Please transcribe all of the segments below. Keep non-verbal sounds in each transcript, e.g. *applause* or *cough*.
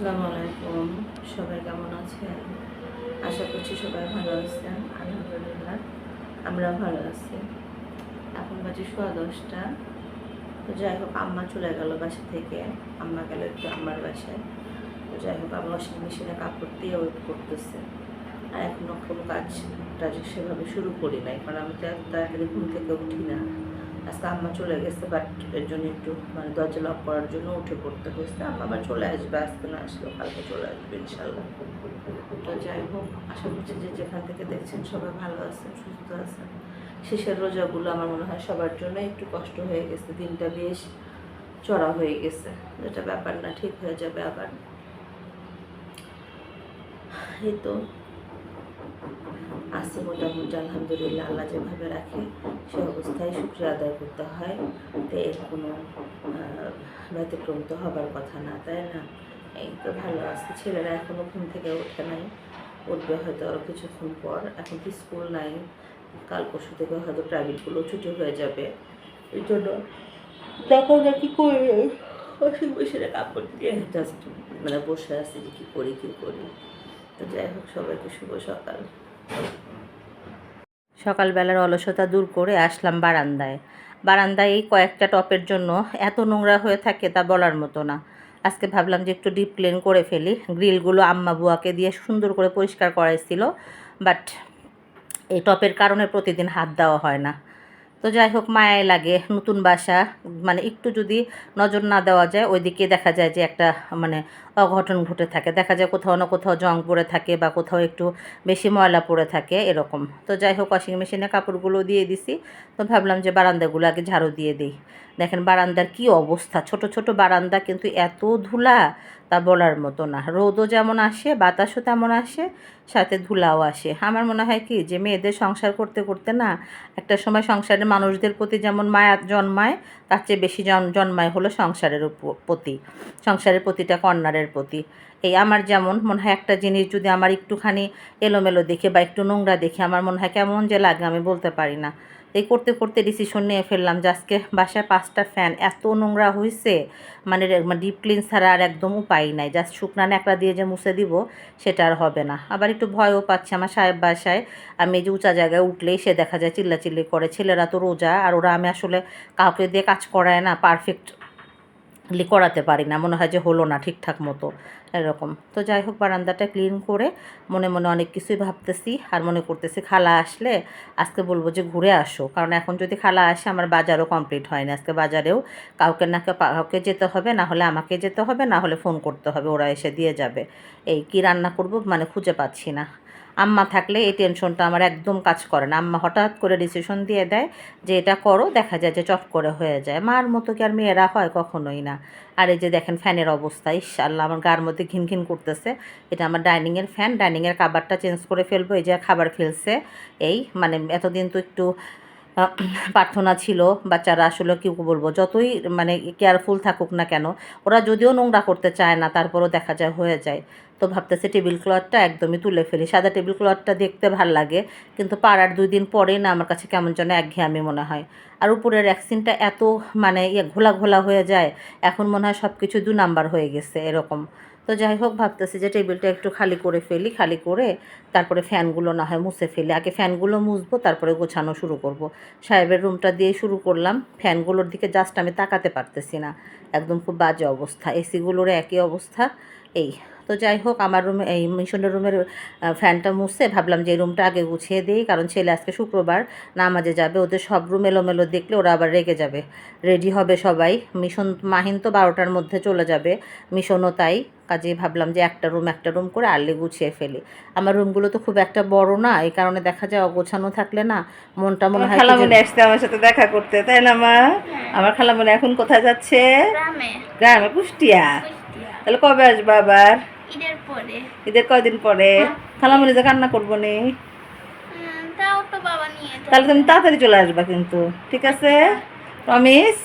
আসসালামু আলাইকুম। সবাই কেমন আছেন? আশা করছি সবাই ভালো আছেন। আলহামদুলিল্লাহ আমরা ভালো আছি। এখন বাজে সোয়া দশটা। তো যাই হোক, আম্মা চলে গেল বাসা থেকে। আম্মা গেল একটু আম্মার বাসায়। তো যাই হোক আবার ওয়াশিং মেশিনে কাপড় দিয়ে ওয়েট করতেছে। আর এখনও কোনো কাজ টাজ সেভাবে শুরু করি নাই, কারণ আমি তো এত তাড়াতাড়ি ঘুম থেকে উঠি না। আজকে আম্মা চলে গেছে বাট এর জন্য একটু মানে দরজা লক করার জন্য উঠে পড়তে হয়েছে। আম্মা আবার চলে আসবে, আজকে না আসলেও কালকে চলে আসবে ইনশাল্লাহ তো যাই হোক, আশা করছি যে যেখান থেকে দেখছেন সবাই ভালো আছেন, সুস্থ আছেন। শেষের রোজাগুলো আমার মনে হয় সবার জন্য একটু কষ্ট হয়ে গেছে, দিনটা বেশ চড়া হয়ে গেছে। যেটা ব্যাপার না, ঠিক হয়ে যাবে আবার। এই তো। আছে মোটামুটি, আলহামদুলিল্লাহ, আল্লাহ যেভাবে রাখে সে অবস্থায় শুক্রিয়া আদায় করতে হয়। তো এর কোনো ব্যতিক্রম তো হবার কথা না, তাই না? এই তো ভালো আছে। ছেলেরা এখনও ঘুম থেকে ওঠে নাই। উঠবে হয়তো আরও কিছুক্ষণ পর। এখন তো স্কুল নাই। কাল পরশু থেকে হয়তো প্রাইভেটগুলো ছুটি হয়ে যাবে। এই জন্য দেখো না কি করি মেশিনে কাপড় দিয়ে জাস্ট মানে বসে আছি যে কী করি কী করি। তো যাই হোক, সবাইকে শুভ সকাল। সকালবেলার অলসতা দূর করে আসলাম বারান্দায়। বারান্দায় এই কয়েকটা টপের জন্য এত নোংরা হয়ে থাকে তা বলার মতো না। আজকে ভাবলাম যে একটু ডিপ ক্লিন করে ফেলি। গ্রিলগুলো আম্মা বুয়াকে দিয়ে সুন্দর করে পরিষ্কার করাইছিল, বাট এই টপের কারণে প্রতিদিন হাত দেওয়া হয় না। তো যাই হোক মায়ায় লাগে নতুন বাসা। মানে একটু যদি নজর না দেওয়া যায়, ওইদিকে দেখা যায় যে একটা মানে অঘটন ঘটে থাকে। দেখা যায় কোথাও না কোথাও জং পড়ে থাকে বা কোথাও একটু বেশি ময়লা পড়ে থাকে, এরকম। তো যাই হোক ওয়াশিং মেশিনে কাপড়গুলো দিয়ে দিছি। তো ভাবলাম যে বারান্দাগুলো আগে ঝাড়ু দিয়ে দিই। দেখেন, বারান্দার কি অবস্থা? ছোট ছোট বারান্দা কিন্তু এত ধুলা। তা বলার মতো না। রোদও যেমন আসে, বাতাসও তেমন আসে, সাথে ধুলাও আসে। আমার মনে হয় কি, যে মেয়েদের সংসার করতে করতে না, একটা সময় সংসারের মানুষদের প্রতি যেমন মায়া জন্মায়, তার চেয়ে বেশি জন, জন্মায় হলো সংসারের প্রতি, সংসারের প্রতিটা কর্নারের প্রতি। এই আমার যেমন মনে হয় একটা জিনিস যদি আমার একটুখানি এলোমেলো দেখে বা একটু নোংরা দেখে, আমার মনে হয় কেমন যে লাগে আমি বলতে পারি না। এই করতে করতে ডিসিশন নিয়ে ফেললাম যে আজকে বাসায় পাঁচটা ফ্যান এত নোংরা হয়েছে মানে ডিপ ক্লিন ছাড়া আর একদম উপায় নাই। জাস্ট শুকনা ন্যাকড়া দিয়ে যে মুছে দিব, সেটা আর হবে না। আবার একটু ভয়ও পাচ্ছে আমার সাহেব বাসায়। আমি যে উঁচা জায়গায় উঠলেই সে দেখা যায় চিল্লাচিল্লি করে। ছেলেরা তো রোজা, আর ওরা আমি আসলে কাউকে দিয়ে কাজ করায় না পারফেক্ট করাতে পারি না। মনে হয় যে হলো না ঠিকঠাক মতো, এরকম। তো যাই হোক, বারান্দাটা ক্লিন করে মনে মনে অনেক কিছুই ভাবতেছি আর মনে করতেছি খালা আসলে আজকে বলব যে ঘুরে আসো। কারণ এখন যদি খালা আসে আমার বাজারও কমপ্লিট হয়নি আজকে বাজারেও কাউকে না কাউকে যেতে হবে, না হলে আমাকে যেতে হবে, না হলে ফোন করতে হবে, ওরা এসে দিয়ে যাবে। এই কি রান্না করব মানে খুঁজে পাচ্ছি না। আম্মা থাকলে এই টেনশনটা আমার একদম কাজ করে না। আম্মা হঠাৎ করে ডিসিশন দিয়ে দেয় যে, এটা করো, দেখা যায় যে চট করে হয়ে যায়। মার মতো কি আর মেয়েরা হয় কখনোই না। আর এই যে দেখেন ফ্যানের অবস্থা ইস আল্লাহ আমার গার মধ্যে ঘিন ঘিন করতেছে। এটা আমার ডাইনিংয়ের ফ্যান, ডাইনিংয়ের কাবারটা চেঞ্জ করে ফেলব, এই যে খাবার ফেলছে। এই মানে এতদিন তো একটু প্রার্থনা ছিল, বাচ্চারা আসলে কি বলব, যতই মানে কেয়ারফুল থাকুক না কেন, ওরা যদিও নোংরা করতে চায় না, তারপরও দেখা যায় হয়ে যায়। তো ভাবতেছে টেবিল ক্লথটা একদমই তুলে ফেলি। সাদা টেবিল ক্লথটা দেখতে ভালো লাগে, কিন্তু পাড়ার দুই দিন পরেই না আমার কাছে কেমন যেন একঘেয়ামি মনে হয়। আর উপরের ভ্যাকসিনটা এত মানে ইয়ে ঘোলা ঘোলা হয়ে যায়, এখন মনে হয় সব কিছু দু নাম্বার হয়ে গেছে এরকম। তো যাই হোক, ভাবতেছি যে টেবিলটা একটু খালি করে ফেলি, খালি করে তারপরে ফ্যানগুলো না হয় মুছে ফেলে। আগে ফ্যানগুলো মুছবো, তারপরে গোছানো শুরু করব। সাহেবের রুমটা দিয়ে শুরু করলাম। ফ্যানগুলোর দিকে জাস্ট আমি তাকাতে পারতেছি না। একদম খুব বাজে অবস্থা। এসিগুলোর একই অবস্থা। এই, তো যাই হোক, আমার রুমে এই মিশনের রুমের ফ্যানটা মুছে ভাবলাম যে এই রুমটা আগে গুছিয়ে দিই। কারণ ছেলে আজকে শুক্রবার, নামাজে যাবে। ওদের সব রুম এলোমেলো দেখলে ওরা আবার রেগে যাবে। রেডি হবে সবাই। মিশন, মাহিন তো বারোটার মধ্যে চলে যাবে। মিশনও তাই। কাজে ভাবলাম যে একটা রুম একটা রুম করে আর্লি গুছিয়ে ফেলি। আমার রুমগুলো তো খুব একটা বড় না এই কারণে দেখা যায় অগোছানো থাকলে না মনটা মনে হয় খালামণি আসছে আমার সাথে দেখা করতে তাই না মা? আমার খালামণি এখন কোথায় যাচ্ছে? গ্রামে। গ্রামে কুষ্টিয়া। তাহলে কবে আসবে আবার? ঈদের পরে। ঈদের কয়দিন পরে? খালামণি যে কান্না করব নি। তাহলে তুমি তাড়াতাড়ি চলে আসবা কিন্তু ঠিক আছে? প্রমিস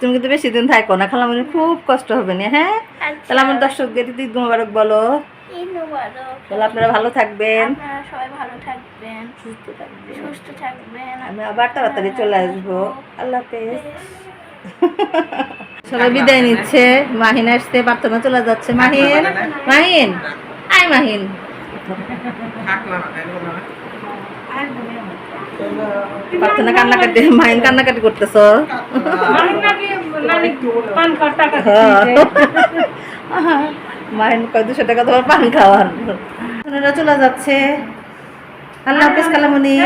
তুমি কিন্তু বেশি দিন থাকো না খালামণি খুব কষ্ট হবে না হ্যাঁ? আচ্ছা, তাহলে আমার দর্শকদের ঈদ মোবারক বলো। তাহলে আপনারা ভালো থাকবেন। আপনারা সবাই ভালো থাকবেন সুস্থ থাকবেন। সুস্থ থাকবেন। আমি আবার তাড়াতাড়ি চলে আসব। আল্লাহ হাফেজ। সবাই বিদায় নিচ্ছে। মাহিন আসতে প্রার্থনা চলে যাচ্ছে। মাহিন মাহিন আয় মাহিন। প্রার্থনা কান্নাকাটি মাহিন কান্নাকাটি করতেছ? হ্যাঁ। *laughs* মাহিন কয় দুশো টাকা তোমার পান খাওয়ার ওনারা চলে যাচ্ছে। আল্লাহ হাফিজ কালামণি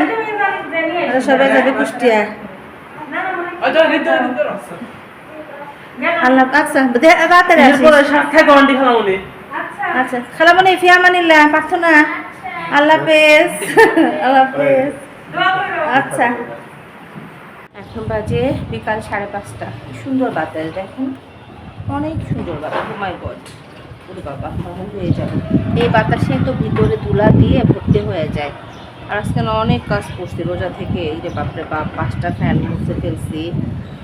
ওরা সবাই যাবে কুষ্টিয়া। আল্লাহ আচ্ছা আসিস। আচ্ছা প্রার্থনা। আল্লাহ হাফেজ। আল্লাহ হাফেজ। আচ্ছা। এখন বাজে বিকাল সাড়ে পাঁচটা। সুন্দর বাতাস দেখুন। অনেক সুন্দর বাতাস। Oh মাই গড ওরে বাবা হয়ে যাবে। এই বাতাসে তো ভিতরে তুলা দিয়ে ভর্তি হয়ে যায়। আর আজকে অনেক কাজ করছি, রোজা থেকে এই যে বাপরে বাপ, পাঁচটা ফ্যান মুছে ফেলছি।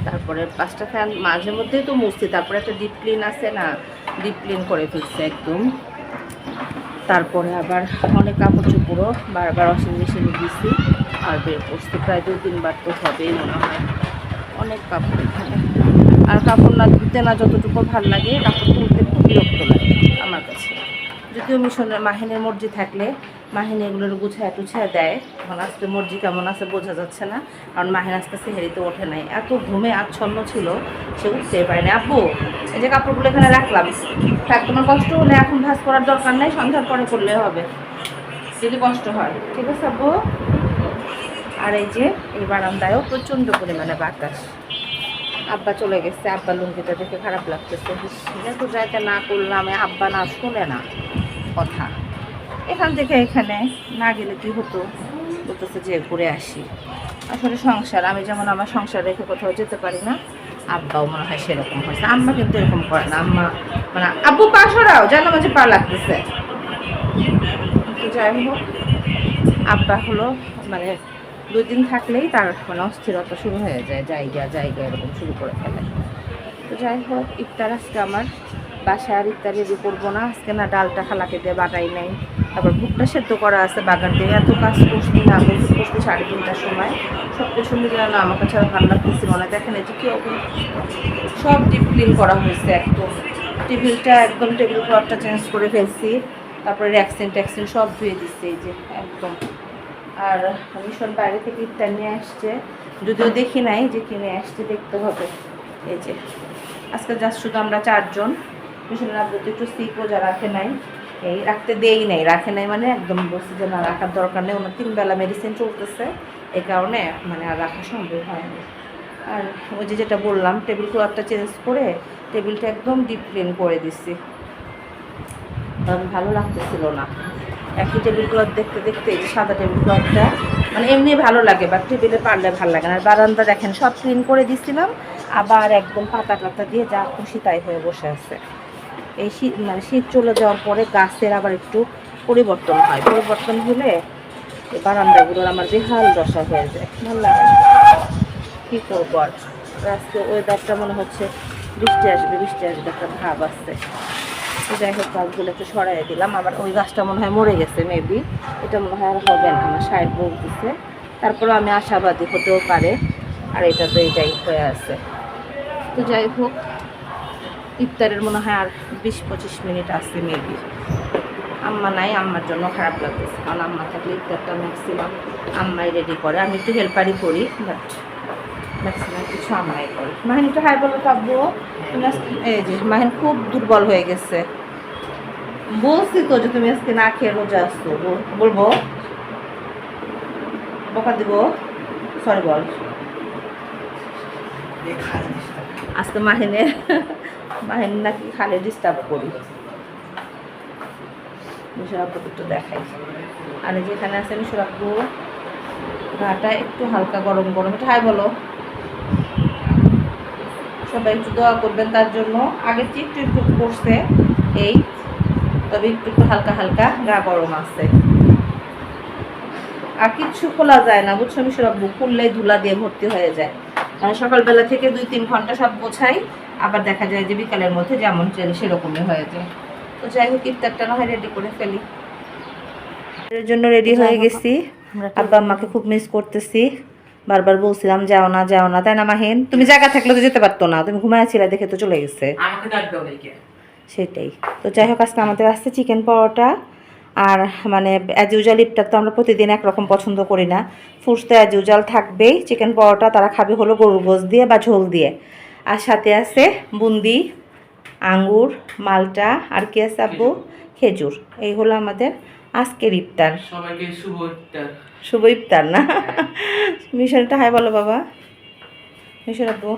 তারপরে পাঁচটা ফ্যান মাঝে মধ্যেই তো মুছছি, তারপরে একটা ডিপ ক্লিন আছে না ডিপ ক্লিন করে ফেলছে একদম। তারপরে আবার অনেক কাপড় চোপড়ও বারবার ওয়াশিং মেশিনে দিছি, আর বের করছি। প্রায় দু তিনবার তো হবেই মনে হয়। অনেক কাপড় এখানে। আর কাপড় না ধুতে না যতটুকু ভালো লাগে, কাপড় তুলতে খুব বিরক্ত লাগে আমার কাছে। যদিও মিশনের মাহিনের মর্জি থাকলে মাহিনী এগুলোর গুছায় টুছায় দেয়, এখন আজকে মর্জি কেমন আছে বোঝা যাচ্ছে না, কারণ মাহিন আজকে সেহেরিতে ওঠে নাই। এত ঘুমে আচ্ছন্ন ছিল, সে উঠতে পারেনি। আব্বু, এই যে কাপড়গুলো এখানে রাখলাম, থাক, তোমার কষ্ট হলে এখন ভাজ করার দরকার নেই, সন্ধ্যার পরে করলে হবে। যদি কষ্ট হয়, ঠিক আছে আব্বু? আর এই যে, এই বারান্দায়ও প্রচণ্ড পরিমাণে বাতাস। আব্বা চলে গেছে আব্বা লুঙ্গিটা দেখে খারাপ লাগতেছে। তো যাইতে না করলাম আব্বা না শুনে না কথা। এখান থেকে এখানে না গেলে কি হতো? বলতেছে যে ঘুরে আসি। আসলে সংসার, আমি যেমন আমার সংসার রেখে কোথাও যেতে পারি না, আব্বাও মনে হয় সেরকম হয়েছে। আম্মা কিন্তু এরকম করে না। আম্মা মানে আব্বু, পা সরাও যেন মাঝে পা লাগতেছে। যাই হোক, আব্বা হলো মানে দুই দিন থাকলেই তার মানে অস্থিরতা শুরু হয়ে যায়, জায়গা জায়গা এরকম শুরু করে ফেলে। তো যাই হোক, ইফতার আজকে আমার। বাসায় আর ইফতার রেডি করব না। আজকে না ডালটা খালাকে দিয়ে বাটাই নাই। তারপর ভুট্টা সেদ্ধ করা আছে বাগান দিয়ে। এত কাজ করছি না বসে করছি সাড়ে তিনটার সময়। সব কিছু মিলে না, আমার কাছে ভালো লাগতেছিল না। দেখেন এই যে কি। সব ডিপ ক্লিন করা হয়েছে একদম। টেবিলটা একদম টেবিল ক্লথটা চেঞ্জ করে ফেলছি। তারপরে র্যাকসিন ট্যাক্সিন সব ধুয়ে দিচ্ছে এই যে, একদম। আর মিশন বাইরে থেকে ইফতার নিয়ে আসছে। যদিও দেখি নাই যে কিনে আসছে, দেখতে হবে। এই যে, আজকে জাস্ট শুধু আমরা চারজন। মিশনের আব্বু একটু সিক যা রাখে নাই, এই রাখতে দেই নাই। রাখে নাই মানে একদম বলছি যে না, রাখার দরকার নেই। ওনার তিনবেলা মেডিসিন চলতেছে এই কারণে মানে আর রাখা সম্ভব হয়নি। আর ওই যে যেটা বললাম টেবিল ক্লথটা চেঞ্জ করে টেবিলটা একদম ডিপ ক্লিন করে দিচ্ছি। কারণ ভালো লাগতেছিল না। একই টেবিল ক্লথ দেখতে দেখতে সাদা টেবিল ক্লথটা মানে এমনি ভালো লাগে বা টেবিলে পারলে ভালো লাগে না। আর বারান্দা দেখেন, সব ক্লিন করে দিছিলাম, আবার একদম পাতা টাতা দিয়ে যা খুশি তাই হয়ে বসে আছে। এই শীত মানে শীত চলে যাওয়ার পরে গাছের আবার একটু পরিবর্তন হয়। পরিবর্তন হলে বারান্দাগুলোর আমার বেহাল দশা হয়ে যায়। ভালো লাগে। কী করব আর? আজকে ওয়েদারটা মনে হচ্ছে বৃষ্টি আসবে বৃষ্টি আসবে, একটা ভাব আসছে যাই হোক গাছগুলো একটু সরাই দিলাম। আবার ওই গাছটা মনে হয় মরে গেছে মেবি এটা মনে হয় আর হবে না, আমার সাইড বলতেছে। তারপরে আমি আশাবাদী হতেও পারে, আর এটা তো এটাই হয়ে আছে। তো যাই হোক, ইফতারের মনে হয় আর বিশ পঁচিশ মিনিট আছে মেবি আম্মা নাই, আম্মার জন্য খারাপ লাগতেছে, কারণ আম্মা থাকলে ইফতারটা ম্যাক্সিমাম আম্মাই রেডি করে। আমি একটু হেল্পারই করি বাট মাহিন হাই বলো কাব্য খুব দুর্বল হয়ে গেছে। বলছি তো যে তুমি আজকে না খেয়ে রোজা আসছো বলব? বকা দিব? সরি বল। আজকে মাহিনে মাহিন নাকি খালে ডিস্টার্ব করি। মিশরাব্বু একটু দেখাই। আর যেখানে আছে মিশরাব্বু গাটা একটু হালকা গরম গরম একটু হাই বলো। সবাই একটু দোয়া করবেন তার জন্য। আগে চেয়ে একটু একটু করছে এই তবে একটু একটু হালকা হালকা গা গরম আছে। আর কিচ্ছু খোলা যায় না বুঝছ? আমি মিশরাব্বু খুললেই ধুলা দিয়ে ভর্তি হয়ে যায়। মানে সকালবেলা থেকে দুই তিন ঘণ্টা সব গোছাই আবার দেখা যায় যে বিকালের মধ্যে যেমন চলে সেরকমই হয়ে যায়। তো যাই হোক ইফতারটা না হয় রেডি করে ফেলি। এর জন্য রেডি হয়ে গেছি। আব্বা আম্মাকে খুব মিস করতেছি। বারবার বলছিলাম যাও না যাও না। তাই না মাহিন? তুমি জায়গা থাকলে তো যেতে পারতো না। তুমি ঘুমাইছিলে দেখে তো চলে গেছে। সেটাই। তো যাই হোক আজকে আমাদের আসছে চিকেন পরোটা। আর মানে অ্যাজ ইউজাল ইফতার তো আমরা প্রতিদিন একরকম পছন্দ করি না। ফুডস তো অ্যাজ ইউজাল থাকবেই। চিকেন পরোটা তারা খাবে হলো গরুর গোস দিয়ে বা ঝোল দিয়ে। আর সাথে আছে বুন্দি আঙ্গুর মালটা আর কি আছে আব্বু? খেজুর। এই হলো আমাদের আজকের ইফতার। সবাইকে শুভ ইফতার। শুভ ইফতার না? মিশনটা হাই বলো বাবা। মিশন আপু।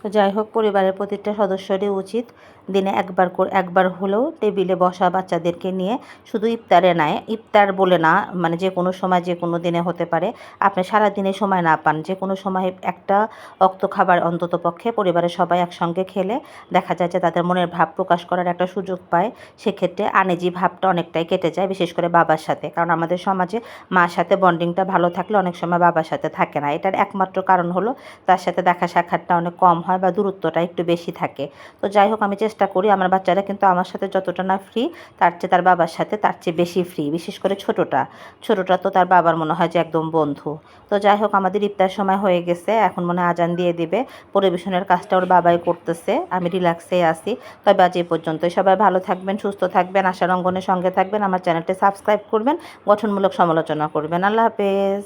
তো যাই হোক পরিবারের প্রতিটা সদস্যরই উচিত দিনে একবার করে, একবার হলেও টেবিলে বসা বাচ্চাদেরকে নিয়ে শুধু ইফতারে নয় ইফতার বলে না মানে যে কোনো সময় যে কোনো দিনে হতে পারে। আপনি সারা দিনে সময় না পান, যে কোনো সময় একটা অক্ত খাবার অন্তত পক্ষে পরিবারের সবাই একসঙ্গে খেলে দেখা যায় যে তাদের মনের ভাব প্রকাশ করার একটা সুযোগ পায়। সেক্ষেত্রে আনেজি ভাবটা অনেকটাই কেটে যায়, বিশেষ করে বাবার সাথে। কারণ আমাদের সমাজে মার সাথে বন্ডিংটা ভালো থাকলে অনেক সময় বাবার সাথে থাকে না। এটার একমাত্র কারণ হলো তার সাথে দেখা সাক্ষাৎটা অনেক কম হয় বা দূরত্বটা একটু বেশি থাকে। তো যাই হোক, আমি চেষ্টা করি, আমার বাচ্চারা কিন্তু আমার সাথে যতটা না ফ্রি তার চেয়ে তার বাবার সাথে তার চেয়ে বেশি ফ্রি বিশেষ করে ছোটোটা। ছোটোটা তো তার বাবার মনে হয় যে একদম বন্ধু। তো যাই হোক, আমাদের ইফতার সময় হয়ে গেছে, এখন মনে হয় আজান দিয়ে দিবে। পরিবেশনের কাজটা ওর বাবাই করতেছে, আমি রিল্যাক্সে আছি। তবে আজ এই পর্যন্ত সবাই ভালো থাকবেন, সুস্থ থাকবেন, আশার অঙ্গনের সঙ্গে থাকবেন। আমার চ্যানেলটি সাবস্ক্রাইব করবেন, গঠনমূলক সমালোচনা করবেন। আল্লাহ হাফেজ।